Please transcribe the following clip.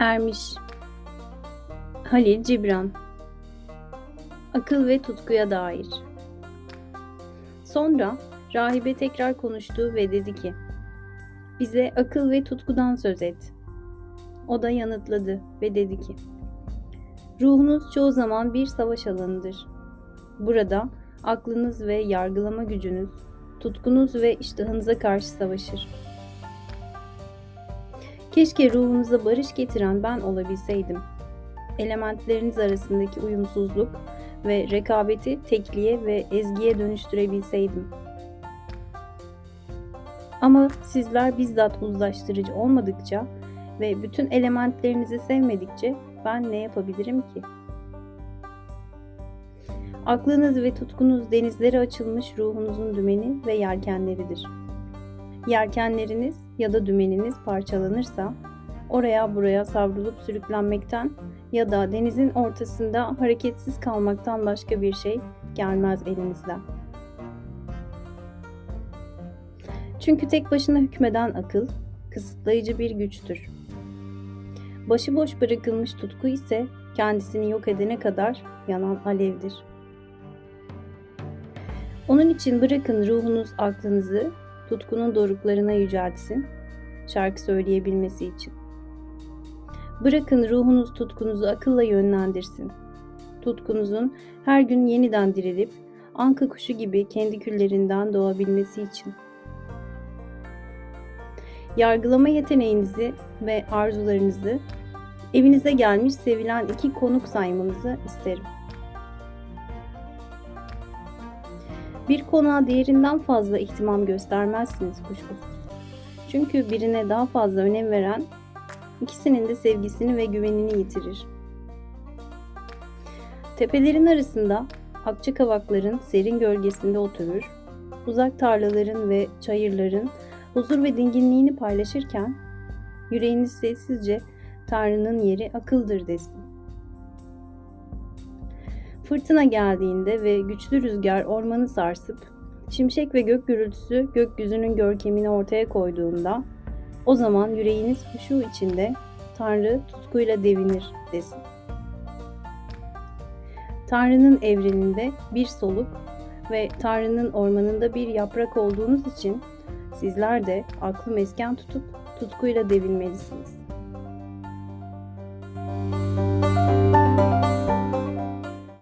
Ermiş Halil Cibran Akıl ve tutkuya dair Sonra rahibe tekrar konuştu ve dedi ki Bize akıl ve tutkudan söz et. O da yanıtladı ve dedi ki Ruhunuz çoğu zaman bir savaş alanıdır. Burada aklınız ve yargılama gücünüz, tutkunuz ve iştahınıza karşı savaşır. Keşke ruhunuza barış getiren ben olabilseydim. Elementleriniz arasındaki uyumsuzluk ve rekabeti tekliğe ve ezgiye dönüştürebilseydim. Ama sizler bizzat uzlaştırıcı olmadıkça ve bütün elementlerinizi sevmedikçe ben ne yapabilirim ki? Aklınız ve tutkunuz denizlere açılmış ruhunuzun dümeni ve yelkenleridir. Yelkenleriniz ya da dümeniniz parçalanırsa oraya buraya savrulup sürüklenmekten ya da denizin ortasında hareketsiz kalmaktan başka bir şey gelmez elinizden. Çünkü tek başına hükmeden akıl kısıtlayıcı bir güçtür. Başıboş bırakılmış tutku ise kendisini yok edene kadar yanan alevdir. Onun için bırakın ruhunuz aklınızı tutkunun doruklarına yüceltsin, şarkı söyleyebilmesi için. Bırakın ruhunuz tutkunuzu akılla yönlendirsin. Tutkunuzun her gün yeniden dirilip anka kuşu gibi kendi küllerinden doğabilmesi için. Yargılama yeteneğinizi ve arzularınızı evinize gelmiş sevilen iki konuk saymanızı isterim. Bir konuğa değerinden fazla ihtimam göstermezsiniz kuşkusuz. Çünkü birine daha fazla önem veren ikisinin de sevgisini ve güvenini yitirir. Tepelerin arasında akça kavakların serin gölgesinde oturur, uzak tarlaların ve çayırların huzur ve dinginliğini paylaşırken yüreğiniz sessizce Tanrı'nın yeri akıldır desin. Fırtına geldiğinde ve güçlü rüzgar ormanı sarsıp şimşek ve gök gürültüsü gökyüzünün görkemini ortaya koyduğunda o zaman yüreğiniz huşu içinde Tanrı tutkuyla devinir desin. Tanrı'nın evreninde bir soluk ve Tanrı'nın ormanında bir yaprak olduğunuz için sizler de aklı mesken tutup tutkuyla devinmelisiniz.